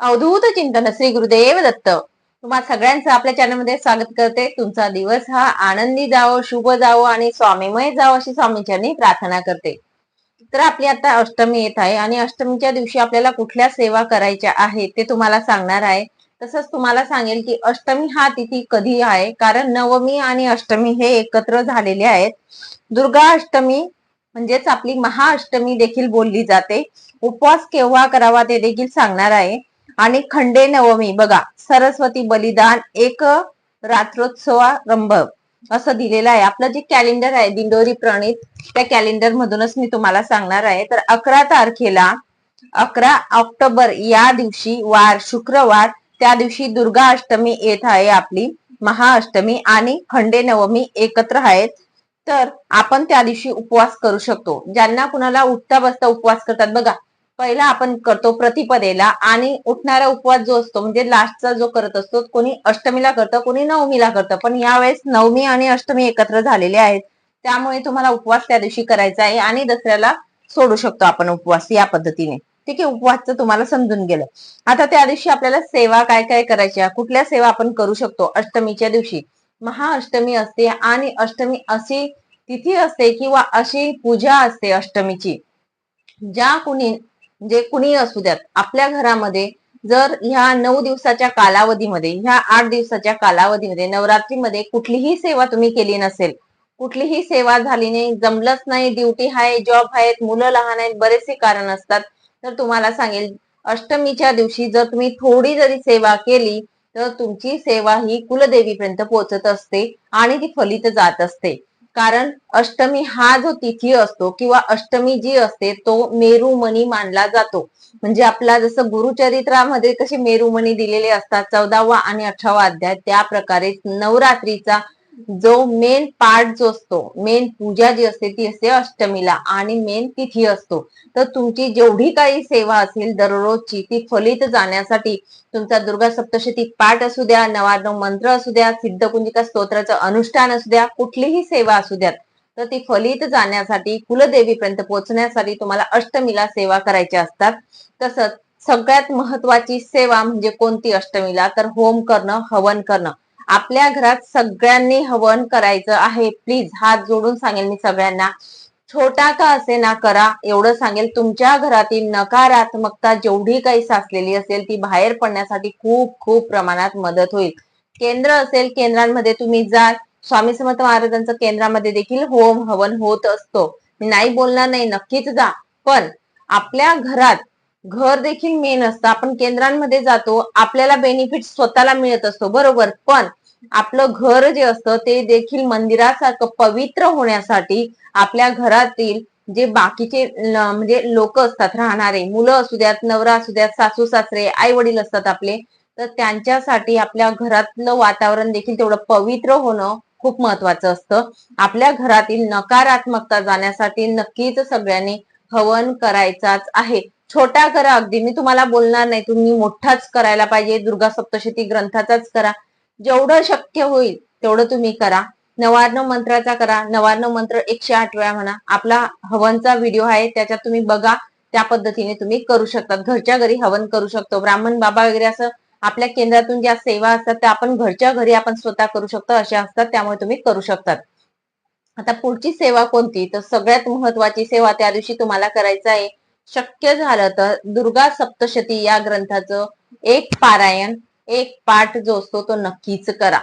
अवधूत चिंतन श्री गुरुदेव दत्त. तुम्हा सगळ्यांचं आपल्या चॅनलमध्ये स्वागत करते. तुमचा दिवस हा आनंदी जावो शुभ जावो आणि स्वामीमय जावो अशी स्वामीच्यांनी प्रार्थना करते. तर आपली आता अष्टमी येत आहे आणि अष्टमीच्या दिवशी आपल्याला कुठल्या सेवा करायच्या आहेत ते तुम्हाला सांगणार आहे. तसंच तुम्हाला सांगेल की अष्टमी हा तिथी कधी आहे? कारण नवमी आणि अष्टमी हे एकत्र झालेले आहेत. दुर्गा अष्टमी म्हणजेच आपली महाअष्टमी देखील बोलली जाते. उपवास केव्हा करावा ते देखील सांगणार आहे. आणि खंडे नवमी. बघा सरस्वती बलिदान एक रात्रोत्सवारंभ असं दिलेलं आहे. आपलं जे कॅलेंडर आहे दिंडोरी प्रणित त्या कॅलेंडर मधूनच मी तुम्हाला सांगणार आहे. तर अकरा तारखेला अकरा ऑक्टोबर या दिवशी वार शुक्रवार त्या दिवशी दुर्गा अष्टमी येत आहे आपली महाअष्टमी आणि खंडे नवमी एकत्र आहेत. तर आपण त्या दिवशी उपवास करू शकतो. ज्यांना कुणाला उठता बसता उपवास करतात बघा पहिला आपण करतो प्रतिपदेला आणि उठणारा उपवास जो असतो म्हणजे लास्टचा जो करत असतो कोणी अष्टमीला करतं कोणी नवमीला करतं. पण यावेळेस नवमी आणि अष्टमी एकत्र झालेले आहेत. त्यामुळे तुम्हाला उपवास त्या दिवशी करायचा आहे आणि दसऱ्याला सोडू शकतो आपण उपवास या पद्धतीने. ठीक आहे उपवासचं तुम्हाला समजून गेलं. आता त्या दिवशी आपल्याला सेवा काय काय करायच्या? कुठल्या सेवा आपण करू शकतो अष्टमीच्या दिवशी? महाअष्टमी असते आणि अष्टमी अशी तिथी असते किंवा अशी पूजा असते अष्टमीची. ज्या कुणी म्हणजे कुणी असू द्यात आपल्या घरामध्ये जर ह्या नऊ दिवसाच्या कालावधीमध्ये ह्या आठ दिवसाच्या कालावधीमध्ये नवरात्रीमध्ये कुठलीही सेवा तुम्ही केली नसेल कुठलीही सेवा झाली नाही जमलंच नाही ड्युटी आहे जॉब आहेत मुलं लहान आहेत बरेचसे कारण असतात तर तुम्हाला सांगेल अष्टमीच्या दिवशी जर तुम्ही थोडी जरी सेवा केली तर तुमची सेवा ही कुलदेवीपर्यंत पोहोचत असते आणि ती फलित जात असते. कारण अष्टमी हा जो तिथी असतो किंवा अष्टमी जी असते तो मेरुमणी मानला जातो. म्हणजे आपला जसं गुरुचरित्रामध्ये कसे मेरुमणी दिलेले असतात चौदावा आणि अठरावा अध्याय त्या प्रकारे नवरात्रीचा जो मेन पार्ट जो असतो मेन पूजा जी असते ती असते अष्टमीला आणि मेन तिथी असतो. तर तुमची जेवढी काही सेवा असेल दररोजची ती फलित जाण्यासाठी तुमचा दुर्गा सप्तशती पाठ असू द्या नवानव मंत्र असू द्या सिद्धकुंजिका स्तोत्राचं अनुष्ठान असू द्या कुठलीही सेवा असू द्यात तर ती फलित जाण्यासाठी कुलदेवीपर्यंत पोहोचण्यासाठी तुम्हाला अष्टमीला सेवा करायच्या असतात. तसंच सगळ्यात महत्वाची सेवा म्हणजे कोणती अष्टमीला? तर होम करणं हवन करणं. आपल्या घरात सगळ्यांनी हवन करायचं आहे. प्लीज हात जोडून सांगेल मी सगळ्यांना. छोटा का असे ना करा एवढं सांगेल तुमच्या घरातील नकारात्मकता जेवढी काही साचलेली असेल ती बाहेर पडण्यासाठी खूप खूप प्रमाणात मदत होईल. केंद्र असेल केंद्रांमध्ये तुम्ही जा स्वामी समर्थ महाराजांचं केंद्रामध्ये देखील होम हवन होत असतो. मी नाही बोलणार नाही नक्कीच जा. पण आपल्या घरात घर देखील मेन असतं. आपण केंद्रांमध्ये जातो आपल्याला बेनिफिट स्वतःला मिळत असतो. बरोबर. पण आपलं घर जे असतं ते देखील मंदिरासारखं पवित्र होण्यासाठी आपल्या घरातील जे बाकीचे म्हणजे लोक असतात राहणारे मुलं असू द्यात नवरा असू द्यात सासू सासरे आई वडील असतात आपले तर त्यांच्यासाठी आपल्या घरातलं वातावरण देखील तेवढं पवित्र होणं खूप महत्वाचं असतं. आपल्या घरातील नकारात्मकता जाण्यासाठी नक्कीच सगळ्यांनी हवन करायचाच आहे. छोटा करा अगदी. मी तुम्हाला बोलणार नाही. तुम्ही मोठाच करायला पाहिजे. दुर्गा सप्तशती ग्रंथाचाच करा. जेवढं शक्य होईल तेवढं तुम्ही करा. नवार्ण मंत्राचा करा. नवार्ण मंत्र एकशे आठ वेळा म्हणा. आपला हवनचा व्हिडिओ आहे. त्याच्यात तुम्ही बघा. त्या पद्धतीने तुम्ही करू शकतात घरच्या घरी हवन करू शकतो. ब्राह्मण बाबा वगैरे असं आपल्या केंद्रातून ज्या सेवा असतात त्या आपण घरच्या घरी आपण स्वतः करू शकतो. अशा असतात. त्यामुळे तुम्ही करू शकतात. आता पुढची सेवा कोणती? तर सगळ्यात महत्वाची सेवा त्या दिवशी तुम्हाला करायचं आहे. शक्य झालं तर दुर्गा सप्तशती या ग्रंथाचं एक पारायण एक पाठ जो असतो तो नक्कीच करा.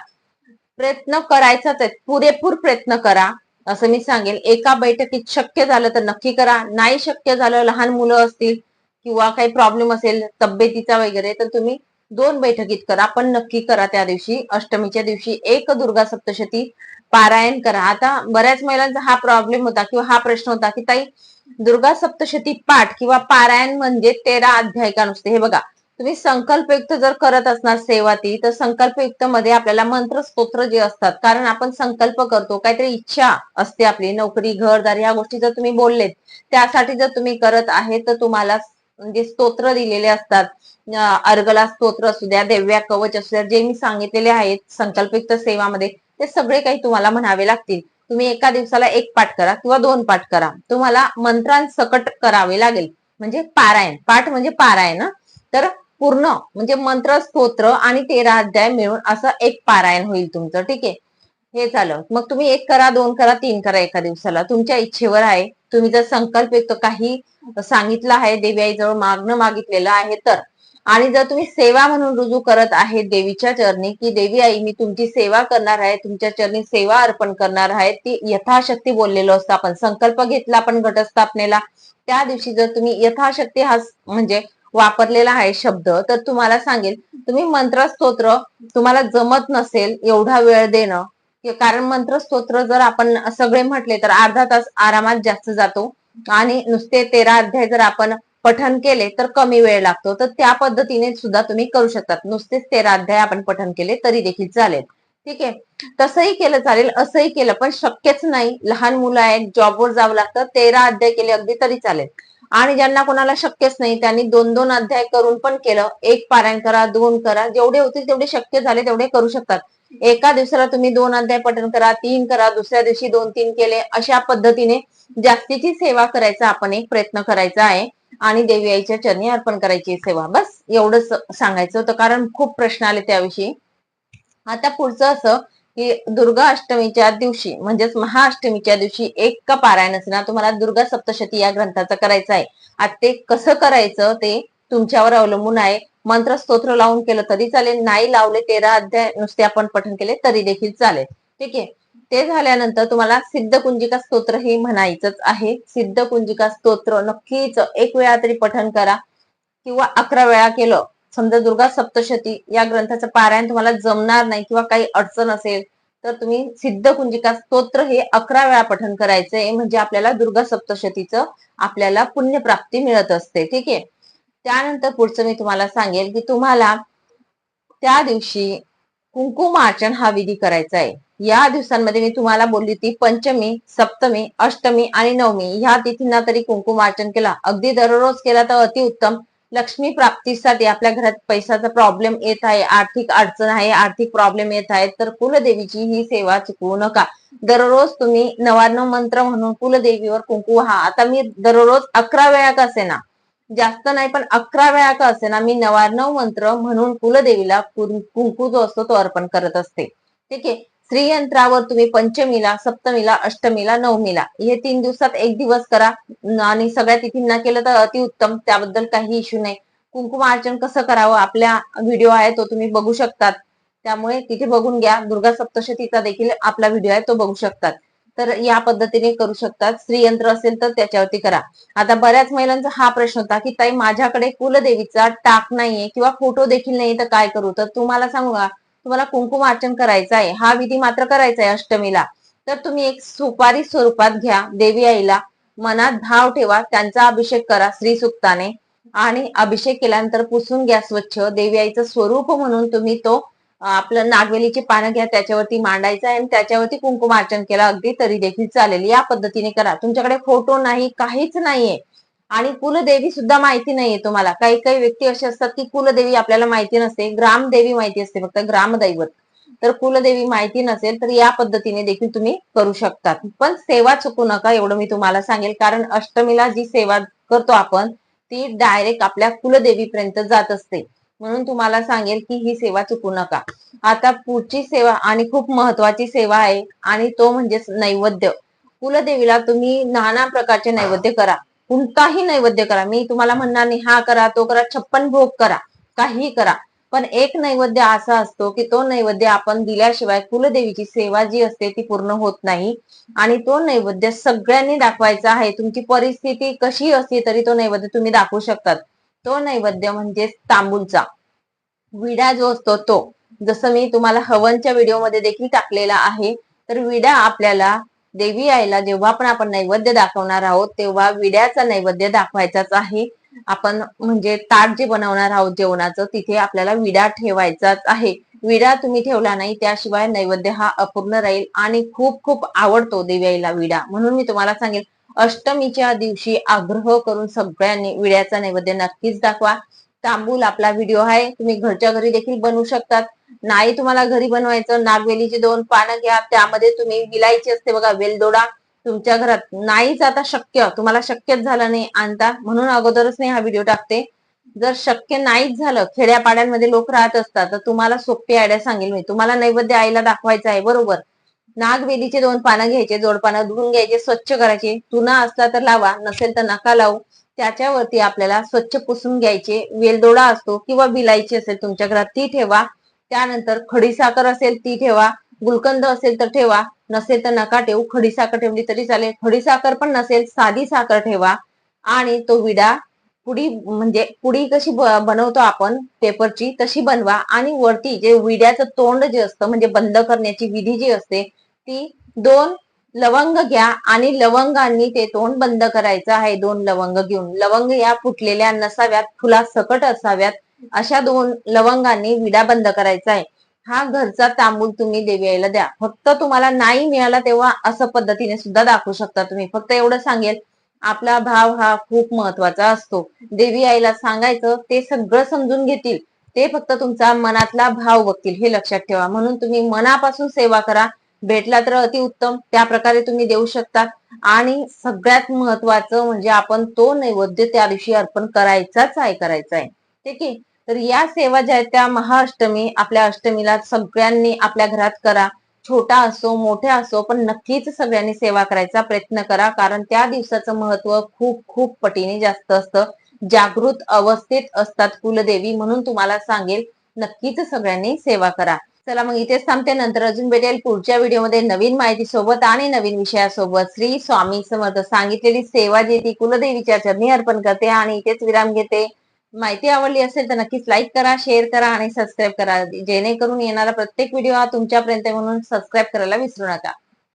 प्रयत्न करायचाच आहे पुरेपूर प्रयत्न करा. असं मी सांगेल एका बैठकीत शक्य झालं तर नक्की करा. नाही शक्य झालं लहान मुलं असतील किंवा काही प्रॉब्लेम असेल तब्येतीचा वगैरे तर तुम्ही दोन बैठकीत करा. पण नक्की करा त्या दिवशी अष्टमीच्या दिवशी एक दुर्गा सप्तशती पारायण करा. आता बऱ्याच महिलांचा हा प्रॉब्लेम होता किंवा हा प्रश्न होता की ताई दुर्गा सप्तशती पाठ किंवा पारायण म्हणजे तेरा अध्याय का नुसते. हे बघा तुम्ही संकल्पयुक्त जर करत असणार सेवा ती तर संकल्पयुक्त मध्ये आपल्याला मंत्र स्तोत्र जे असतात कारण आपण संकल्प करतो काहीतरी इच्छा असते आपली नोकरी घरदार या गोष्टी जर तुम्ही बोललेत त्यासाठी जर तुम्ही करत आहे तर तुम्हाला म्हणजे स्तोत्र दिलेले असतात. अर्गला स्तोत्र असू द्या देव्या कवच असू द्या जे मी सांगितलेले आहेत संकल्पयुक्त सेवामध्ये ते सगळे काही तुम्हाला म्हणावे लागतील. तुम्ही एका दिवसाला एक पाठ करा किंवा दोन पाठ करा. तुम्हाला मंत्रांसकट करावे लागेल. म्हणजे पारायण. पाठ म्हणजे पारायण तर पूर्ण म्हणजे मंत्र स्तोत्र आणि तेरा अध्याय मिळून असं एक पारायण होईल तुमचं. ठीक आहे? हे झालं. मग तुम्ही एक करा दोन करा तीन करा एका दिवसाला. तुमच्या इच्छेवर आहे. तुम्ही जर संकल्प येतो काही सांगितलं आहे देवी आईजवळ मागणं मागितलेलं आहे तर आणि जर तुम्ही सेवा म्हणून रुजू करत आहे देवीच्या चरणी की देवी आई मी तुमची सेवा करणार आहे तुमच्या चरणी सेवा अर्पण करणार आहे ती यथाशक्ती बोललेलो असतं आपण. संकल्प घेतला आपण घटस्थापनेला. त्या दिवशी जर तुम्ही यथाशक्ती हा म्हणजे वापरलेला आहे शब्द तर तुम्हाला सांगेल तुम्ही मंत्र स्तोत्र तुम्हाला जमत नसेल एवढा वेळ देणं कारण मंत्र स्तोत्र जर आपण सगळे म्हटले तर अर्धा तास आरामात जास्त जातो. आणि नुसते तेरा अध्याय जर आपण पठन केले तर कमी वेळ लागतो. तर त्या पद्धतीने सुद्धा तुम्ही करू शकतात. नुसतेच तेरा अध्याय आपण पठन केले तरी देखील चालेल. ठीक आहे? तसंही केलं चालेल असंही केलं पण शक्यच नाही. लहान मुलं आहेत जॉबवर जावं लागतं तेरा अध्याय केले अगदी तरी चालेल. आणि ज्यांना कोणाला शक्यच नाही त्यांनी दोन दोन अध्याय करून पण केलं. एक पारायण करा दोन करा जेवढे होतील तेवढे शक्य झाले तेवढे करू शकतात. एका दिवसाला तुम्ही दोन अध्याय पठण करा तीन करा दुसऱ्या दिवशी दोन तीन केले अशा पद्धतीने जास्तीची सेवा करायचा आपण एक प्रयत्न करायचा आहे. आणि देवी आईच्या चरणी अर्पण करायची सेवा. बस एवढंच सांगायचं होतं. कारण खूप प्रश्न आले त्याविषयी. आता पुढचं असं की दुर्गा अष्टमीच्या दिवशी म्हणजेच महाअष्टमीच्या दिवशी एक का पारायण ना तुम्हाला दुर्गा सप्तशती या ग्रंथाचं करायचं आहे. आता ते कसं करायचं ते तुमच्यावर अवलंबून आहे. मंत्र स्तोत्र लावून केलं तरी चालेल. नाही लावले तेरा अध्याय नुसते आपण पठण केले तरी देखील चालेल. ठीक आहे? ते झाल्यानंतर तुम्हाला सिद्ध कुंजिका स्तोत्र हे म्हणायचंच आहे. सिद्ध कुंजिका स्तोत्र नक्कीच एक वेळा तरी पठन करा किंवा अकरा वेळा केलं. समजा दुर्गा सप्तशती या ग्रंथाचं पारायण तुम्हाला जमणार नाही किंवा काही अडचण असेल तर तुम्ही सिद्ध कुंजिका स्तोत्र हे अकरा वेळा पठन करायचंय. म्हणजे आपल्याला दुर्गा सप्तशतीचं आपल्याला पुण्यप्राप्ती मिळत असते. ठीक आहे? त्यानंतर पुढचं मी तुम्हाला सांगेल की तुम्हाला त्या दिवशी कुंकुमार्चन हा विधी करायचा आहे. या दिवसांमध्ये मी तुम्हाला बोलली ती पंचमी सप्तमी अष्टमी आणि नवमी. ह्या तिथींना तरी कुंकुमार्चन केला. अगदी दररोज केला तर अतिउत्तम लक्ष्मी प्राप्तीसाठी आपल्या घरात पैशाचा प्रॉब्लेम येत आहे आर्थिक अडचण आहे आर्थिक प्रॉब्लेम येत आहे तर कुलदेवीची ही सेवा चुकवू नका. दररोज तुम्ही नवान्न मंत्र म्हणून कुलदेवीवर कुंकू हा आता मी दररोज अकरा वेळा कसे ना जास्त नाही पण अकरा वेळा का असेना मी नवार्णव मंत्र म्हणून कुलदेवीला कुंकू जो असतो तो अर्पण करत असते. ठीक आहे? श्रीयंत्रावर तुम्ही पंचमीला सप्तमीला अष्टमीला नवमीला हे तीन दिवसात एक दिवस करा. आणि सगळ्या तिथींना केलं तर अतिउत्तम त्याबद्दल काही इश्यू नाही. कुंकुमार्चन कसं करावं? आपल्या व्हिडिओ आहे तो तुम्ही बघू शकतात. त्यामुळे तिथे बघून घ्या. दुर्गा सप्तशतीचा देखील आपला व्हिडिओ आहे तो बघू शकतात. तर या पद्धतीने करू शकतात. स्त्रीयंत्र असेल तर त्याच्यावरती करा. आता बऱ्याच महिलांचा हा प्रश्न होता की ताई माझ्याकडे कुलदेवीचा टाक नाहीये किंवा फोटो देखील नाही तर काय करू? तर तुम्हाला सांगू का? तुम्हाला कुंकुम अर्चन करायचं आहे. हा विधी मात्र करायचा आहे अष्टमीला. तर तुम्ही एक सुपारी स्वरूपात घ्या देवी आईला. मनात भाव ठेवा त्यांचा अभिषेक करा श्री सुक्ताने. आणि अभिषेक केल्यानंतर पुसून घ्या स्वच्छ. देवी आईचं स्वरूप म्हणून तुम्ही तो आपलं नागवेलीची पानं घ्या त्याच्यावरती मांडायचं आहे आणि त्याच्यावरती कुंकुम अर्चन केला. अगदी तरी देखील चालेल. या पद्धतीने करा. तुमच्याकडे फोटो नाही काहीच नाहीये. आणि कुलदेवी सुद्धा माहिती नाहीये तुम्हाला. काही काही व्यक्ती असे असतात की कुलदेवी आपल्याला माहिती नसते. ग्रामदेवी माहिती असते फक्त ग्रामदैवत. तर कुलदेवी माहिती नसेल तर या पद्धतीने देखील तुम्ही करू शकतात. पण सेवा चुकू नका एवढं मी तुम्हाला सांगेल. कारण अष्टमीला जी सेवा करतो आपण ती डायरेक्ट आपल्या कुलदेवीपर्यंत जात असते. म्हणून तुम्हाला सांगेल की ही सेवा चुकू नका. आता पुढची सेवा आणि खूप महत्वाची सेवा आहे आणि तो म्हणजे नैवेद्य. कुलदेवीला तुम्ही नाना प्रकारचे नैवेद्य करा. कोणताही नैवेद्य करा. मी तुम्हाला म्हणणार नाही हा करा तो करा छप्पन भोग करा काही करा. पण एक नैवेद्य असा असतो की तो नैवेद्य आपण दिल्याशिवाय कुलदेवीची सेवा जी असते ती पूर्ण होत नाही. आणि तो नैवेद्य सगळ्यांनी दाखवायचा आहे. तुमची परिस्थिती कशी असली तरी तो नैवेद्य तुम्ही दाखवू शकतात. तो नैवेद्य म्हणजे तांबूलचा. विडा जो असतो तो जसं मी तुम्हाला हवनच्या व्हिडिओमध्ये देखील टाकलेला आहे तर विडा आपल्याला देवी आईला जेव्हा पण आपण नैवेद्य दाखवणार आहोत तेव्हा विड्याचा नैवेद्य दाखवायचाच आहे. आपण म्हणजे ताट जे बनवणार आहोत जेवणाचं तिथे आपल्याला विडा ठेवायचाच आहे. विडा तुम्ही ठेवला नाही त्याशिवाय नैवेद्य हा अपूर्ण राहील आणि खूप खूप आवडतो देवी आईला विडा. म्हणून मी तुम्हाला सांगेल अष्टमीच्या दिवशी आग्रह करून सगळ्यांनी विड्याचा नैवेद्य नक्कीच दाखवा. तांबूल आपला व्हिडिओ आहे. तुम्ही घरच्या घरी देखील बनवू शकतात. नाही तुम्हाला घरी बनवायचं नागवेलीची दोन पानं घ्या. त्यामध्ये तुम्ही विलायची असते बघा वेलदोडा. तुमच्या घरात नाहीच आता शक्य. तुम्हाला शक्यच झालं नाही आणता. म्हणून अगोदरच मी हा व्हिडिओ टाकते. जर शक्य नाहीच झालं खेड्यापाड्यांमध्ये लोक राहत असतात तर तुम्हाला सोपी आयडिया सांगेल मी. तुम्हाला नैवेद्य आईला दाखवायचं आहे बरोबर. नागवेलीचे दोन पानं घ्यायचे जोड पानं धुवून घ्यायचे स्वच्छ करायचे. चुना असला तर लावा नसेल तर नका लावू. त्याच्यावरती आपल्याला स्वच्छ पुसून घ्यायचे. वेलदोडा असतो किंवा विलायची असेल तुमच्या घरात ती ठेवा. त्यानंतर खडी साखर असेल ती ठेवा. गुलकंद असेल तर ठेवा. नसेल तर नका ठेवू. खडी साखर ठेवली तरी चालेल. खडी साखर पण नसेल साधी साखर ठेवा. आणि तो विडा पुडी म्हणजे पुडी कशी बनवतो आपण पेपरची तशी बनवा. आणि वरती जे विड्याचं तोंड जे असतं म्हणजे बंद करण्याची विधी जी असते ती दोन लवंग घ्या आणि लवंगांनी ते तोंड बंद करायचं आहे. दोन लवंग घेऊन. लवंग या फुटलेल्या नसाव्यात फुला सकट असाव्यात अशा दोन लवंगांनी विडा बंद करायचा आहे. हा घरचा तांबूल तुम्ही देवी द्या. फक्त तुम्हाला नाही मिळाला तेव्हा असं पद्धतीने सुद्धा दाखवू शकता तुम्ही. फक्त एवढं सांगेल आपला भाव हा खूप महत्त्वाचा असतो. देवी आईला सांगायचं ते सगळं समजून घेतील. ते फक्त तुमचा मनातला भाव बघतील हे लक्षात ठेवा. म्हणून तुम्ही मनापासून सेवा करा. भेटला तर अतिउत्तम त्या प्रकारे तुम्ही देऊ शकता. आणि सगळ्यात महत्वाचं म्हणजे आपण तो नैवेद्य त्या दिवशी अर्पण करायचाच आहे करायचा आहे. ठीक आहे? तर या सेवा ज्या आहेत त्या महाअष्टमी आपल्या अष्टमीला सगळ्यांनी आपल्या घरात करा. छोटा असो मोठा असो पण नक्कीच सगळ्यांनी सेवा करायचा प्रयत्न करा. कारण त्या दिवसाचं महत्त्व खूप खूप पटीने जास्त असतं. जागृत अवस्थेत असतात कुलदेवी म्हणून तुम्हाला सांगेल नक्कीच सगळ्यांनी सेवा करा. चला मग इथेच थांबते. नंतर अजून भेटेल पुढच्या व्हिडिओमध्ये नवीन माहिती सोबत आणि नवीन विषयासोबत. श्री स्वामी समर्थ सांगितलेली सेवा जी ती कुलदेवीच्या चरणी अर्पण करते आणि इथेच विराम घेते. माहिती आवडली असेल तर नक्कीच लाईक करा शेअर करा आणि सबस्क्राईब करा. जेणेकरून येणारा प्रत्येक व्हिडिओ हा तुमच्यापर्यंत म्हणून सबस्क्राईब करायला विसरू नका.